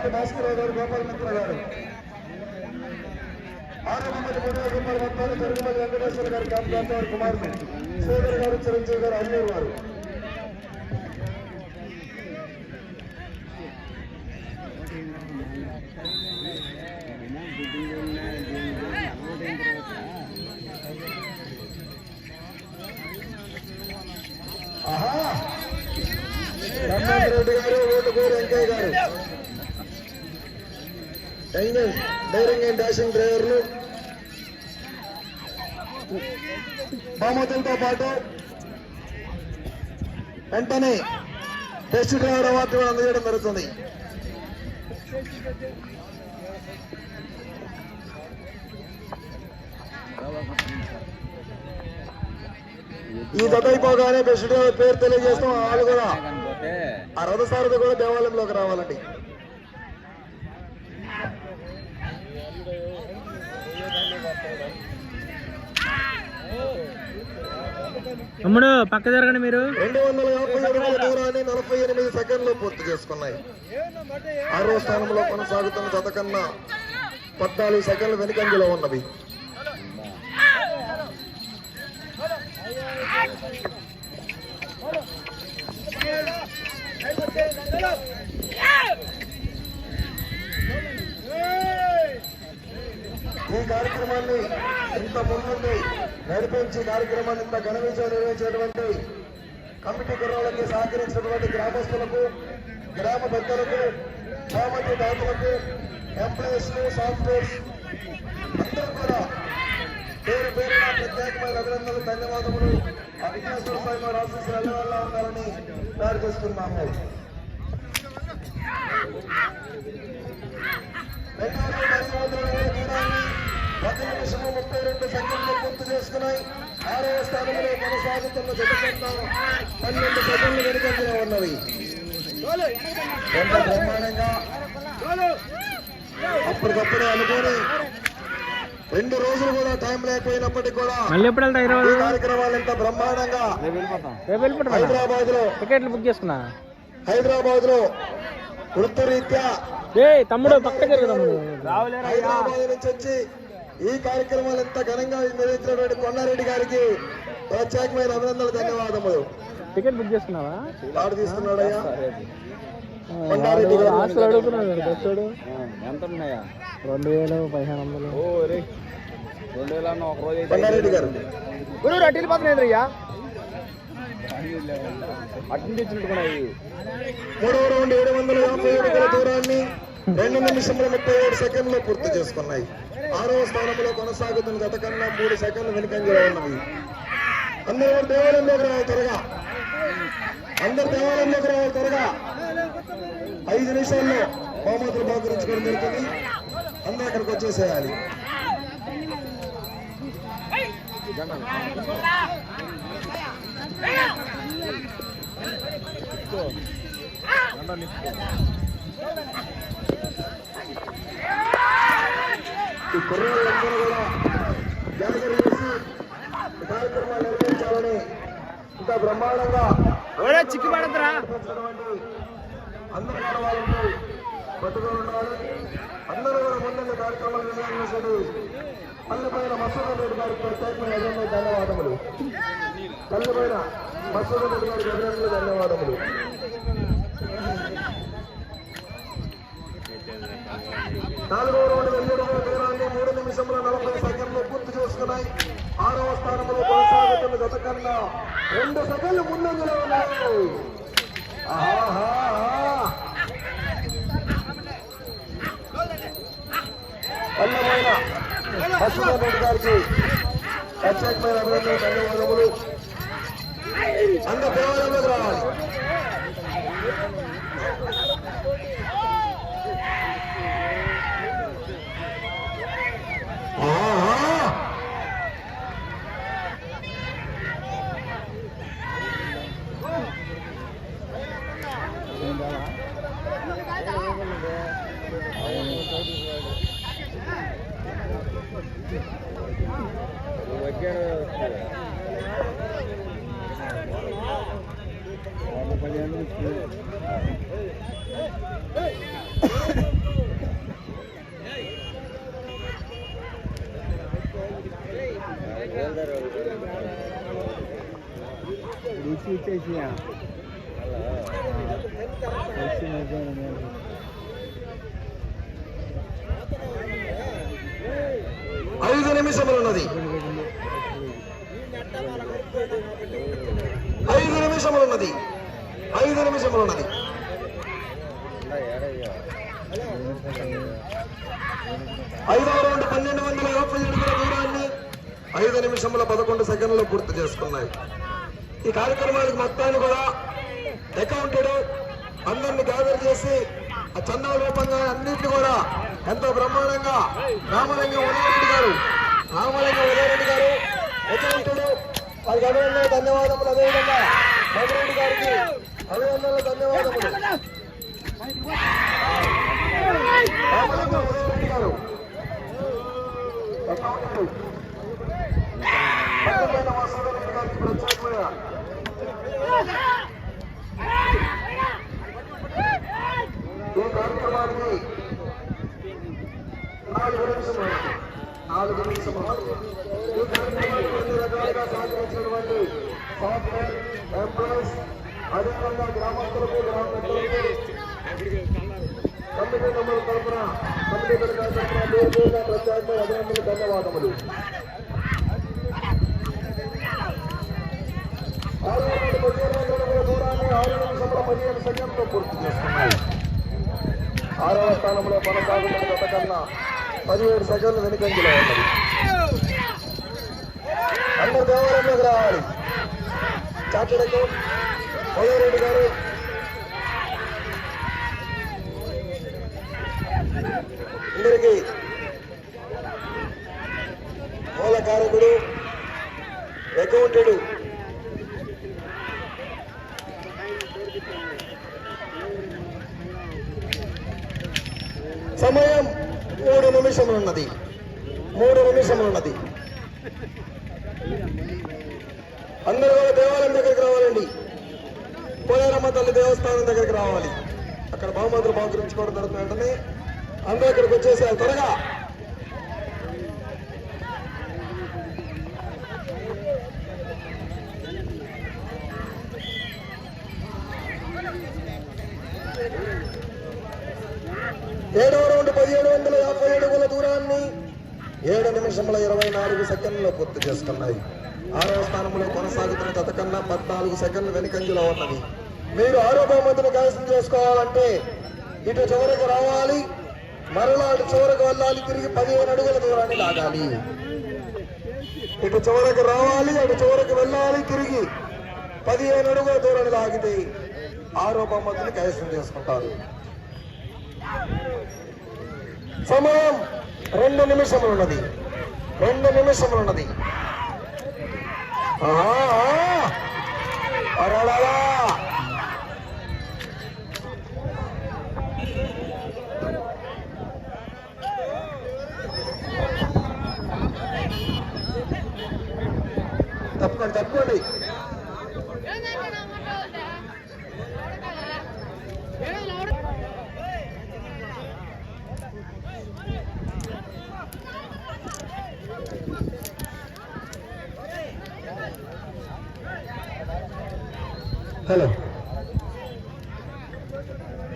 రామశెట్టి భాస్కరరావు గారు గోపాల మిత్ర గారు. ఆరు మంది మూడు వేల రూపాయల మొత్తాన్ని వెంకటేశ్వర గారు క్యాంప్ వారి కుమారుడు శ్రీధర్ గారు చిరంజీవి గారు అల్లూరు వారు. ఆహా! రెడ్డి గారు డైనింగ్ డైరింగ్ అండ్ డాషింగ్ డ్రైవర్లు బహుమతులతో పాటు వెంటనే టెస్ట్ డ్రైవర్ అవార్డు కూడా అందజేయడం జరుగుతుంది. ఈ జత బెస్ట్ డ్రైవర్ పేరు తెలియజేస్తాం వాళ్ళు కూడా ఆ రథసారథి కూడా దేవాలయంలోకి రావాలండి. తమ్ముడు పక్క జరగండి మీరు. రెండు వందల యాభై అడుగుల దూరాన్ని నలభై ఎనిమిది సెకండ్లు పూర్తి చేసుకున్నాయి. ఆరో స్థానంలో కొనసాగుతున్న జత కన్నా పద్నాలుగు సెకండ్లు వెనుకంజలో ఉన్నవి. ఈ కార్యక్రమాన్ని ఇంత ముందుండి నడిపించి కార్యక్రమాన్ని ఇంత ఘన విజయం నిర్వహించినటువంటి కమిటీ కుర్రాలకి సహకరించినటువంటి గ్రామస్తులకు గ్రామ పెద్దలకు సామాన్య దాతలకు ఎంప్లాయీస్ సాఫ్ట్వేర్స్ అందరూ కూడా పేరు పేరున ప్రత్యేకమైన అభినందనలు ధన్యవాదములు. ఆ విఘ్నేశ్వర స్వామి వారి ఆశీస్సులు ఎల్లవల్ల ఉండాలని ప్రార్థిస్తున్నాము. రెండు వందల నిమిషము ముప్పై రెండు సెకండ్లు పూర్తి చేసుకున్నాయి. ఆరవ స్థానంలో కొనసాగుతున్న పన్నెండు సెకండ్లు వెనుకంజలో ఉన్నవి ఎంత బ్రహ్మాండంగా అప్పటికప్పుడు అనుకోని రెండు రోజులు కూడా టైం లేకపోయినప్పటికీ కూడా ఈ కార్యక్రమాలు ఎంత బ్రహ్మాండంగా హైదరాబాద్లో టికెట్లు బుక్ చేసుకున్నా. హైదరాబాద్లో వృత్తిరీత్యా తమ్ముడు పక్క జరుగు తమ్ముడు. హైదరాబాద్ నుంచి వచ్చి ఈ కార్యక్రమాలు ఎంత ఘనంగా నిర్వహించినటువంటి కొండారెడ్డి గారికి ప్రత్యేకమైన అభినందనలు ధన్యవాదములు. టికెట్ బుక్ చేసుకున్నావా? కార్డు అడుగుతున్నాడు బస్సుడు ఎంత ఉన్నాయా? రెండు వేలు పదిహేను వందలు. రెండు వేల ఒక రోజు అయితే కొండారెడ్డి గారు. గురు అట్టిల్ పోతున్నాయి అయ్యా అటు తెచ్చినట్టుకున్నా ఇవి మూడవ రౌండ్ ఏడు వందల యాభై దూరాన్ని రెండు నిమిషముల ముప్పై ఏడు సెకండ్లు పూర్తి చేసుకున్నాయి. ఆరవ స్థానంలో కొనసాగుతున్న గత కన్నా మూడు సెకండ్లు వెనుకంజలో ఉన్నవి. అందరూ దేవాలయంలోకి రావాలి త్వరగా. అందరు దేవాలయంలోకి రావాలి త్వరగా. ఐదు నిమిషాల్లో బహుమతులు బహుకరించుకోవడం జరుగుతుంది. అందరూ అక్కడికి వచ్చేసేయాలి. ఈ కుర్రాళ్ళందరూ కూడా జాగ్రత్త చేసి కార్యక్రమాలు నిర్వహించాలని ఇంకా బ్రహ్మాండంగా చిక్కి పడద్దురా నిర్వహించినటువంటి అందరూ కూడా వాళ్ళకి పట్టుకొని ఉండాలి. అందరూ కూడా ముందున్న కార్యక్రమాలు నిర్వహించండి. పల్లెపైన మసూద్ రెడ్డి గారికి ప్రత్యేకమైన అభినందనలు ధన్యవాదములు. పల్లెపైన మసూద్ రెడ్డి గారికి అభినందనలు ధన్యవాదములు. నాలుగో రౌండ్ దూరాన్ని మూడు నిమిషముల నలభై సెకండ్లు పూర్తి చేసుకున్నాయి. ఆరవ స్థానంలో కొనసాగుతున్న గత కన్నా రెండు సెకండ్లు ముందంజలో ఉన్నాయి. ఆహాహా. అన్నమైన రెడ్డి గారికి ప్రత్యేకమైన అభినందనలు ధన్యవాదములు. అందరూ దేవాలయంలోకి రావాలి రుచి వచ్చేసి వచ్చిన నిమిషములున్నది. ఐదు నిమిషములు ఉన్నది ఐదు నిమిషములు ఉన్నది ఐదవ రౌండ్ పన్నెండు వందల యాభై అడుగుల దూరాన్ని ఐదు నిమిషముల పదకొండు సెకండ్లు పూర్తి చేసుకున్నాయి. ఈ కార్యక్రమానికి మొత్తాన్ని కూడా అకౌంటెడ్ అందరిని గ్యాదర్ చేసి ఆ చందా రూపంగా అన్నింటినీ కూడా ఎంతో బ్రహ్మాండంగా రామలింగం ఉదయరెడ్డి గారు రామలింగం ఉదయరెడ్డి గారు అకౌంటెడ్ వారికి అభినందనలు ధన్యవాదములు. అదేవిధంగా మధురెడ్డి గారికి అభినందనలు ధన్యవాదములు. రామలింగం ఉదయరెడ్డి గారు ఈ కార్యక్రమానికి నాలుగు నిమిషం నాలుగు నిమిషములు. అన్ని రకాలుగా సహకరించినటువంటి సాఫ్ట్వేర్ ఎంప్లాయీస్ అదేవిధంగా గ్రామస్తులకు గ్రామ కమిటీ మెంబర్ల తరఫున కమిటీ తరఫున పేరుగా అభినందనలు ధన్యవాదములు ఆరు వందల పదిహేను వందల దూరాన్ని ఆరు పదిహేను సెకండ్లో పూర్తి చేసుకున్నాయి ఆరవ స్థానంలో కొనసాగుతున్న గత కన్నా పదిహేడు సెకండ్లు వెనుకంజలో ఉన్నది. అందరు దేవాలయంలోకి రావాలి. చాటడకు రెడ్డి గారు. అందరికీ మూలకారకుడు అకౌంటెడు. సమయం మూడు నిమిషములు ఉన్నది మూడు నిమిషములు ఉన్నది అందరూ కూడా దేవాలయం దగ్గరికి రావాలండి. పోయారమ్మ తల్లి దేవస్థానం దగ్గరికి రావాలి. అక్కడ బహుమతులు బహుకరించుకోవడం జరుగుతుంది వెంటనే. అందరూ ఇక్కడికి వచ్చేసారు త్వరగా. ఏడవ ఏడు నిమిషముల ఇరవై నాలుగు సెకండ్లు పూర్తి చేసుకున్నాయి. ఆరవ స్థానంలో కొనసాగుతున్న గత కన్నా పద్నాలుగు సెకండ్లు వెనుకంజలో ఉన్నది మీరు ఆరో బహుమతిని కైవసం చేసుకోవాలంటే ఇటు చివరికి రావాలి మరలా అటు చివరికి వెళ్ళాలి తిరిగి పదిహేను అడుగుల దూరాన్ని లాగాలి. ఇటు చివరికి రావాలి అటు చివరికి వెళ్ళాలి తిరిగి పదిహేను అడుగుల దూరాన్ని లాగితే ఆరో బహుమతిని కైవసం చేసుకుంటారు. సమయం రెండు నిమిషములు ఉన్నది రెండు నిమిషములు ఉన్నది తప్పకుండా తప్పకుండా. హలో.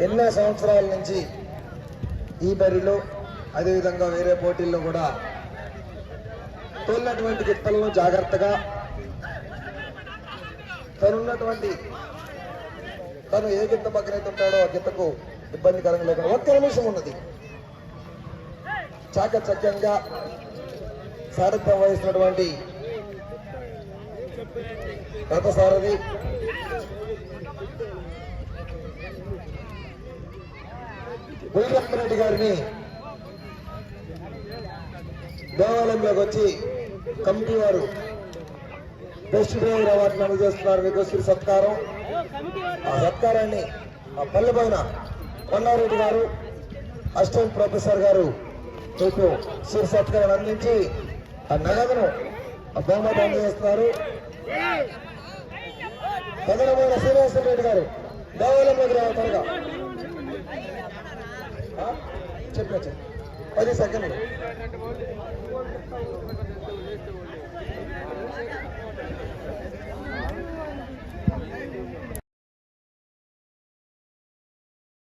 ఎన్నో సంవత్సరాల నుంచి ఈ బరిలో అదేవిధంగా వేరే పోటీల్లో కూడా తోలినటువంటి గిత్తలను జాగ్రత్తగా తనున్నటువంటి తను ఏ గిత్త పక్కనైతే ఉంటాడో ఆ గిత్తకు ఇబ్బందికరంగా లేకుండా ఒక్క నిమిషం ఉన్నది. చాకచక్యంగా సారథ్యం వహిస్తున్నటువంటి రథసారథి రెడ్డి గారిని దేవాలయంలోకి వచ్చి కమిటీ వారు బెస్ట్ డ్రైవర్ అవార్డును అందజేస్తున్నారు మీకు శ్రీ సత్కారం. ఆ సత్కారాన్ని ఆ పల్లె పైన కొండారెడ్డి గారు అసిస్టెంట్ ప్రొఫెసర్ గారు మీకు శ్రీ సత్కారాన్ని అందించి ఆ నగదును ఆ బహుమతి అందజేస్తున్నారు. పెదలమైన శ్రీనివాసరెడ్డి గారు దేవాలయంలోకి రావాలి త్వరగా. చెప్పా పది సెకండ్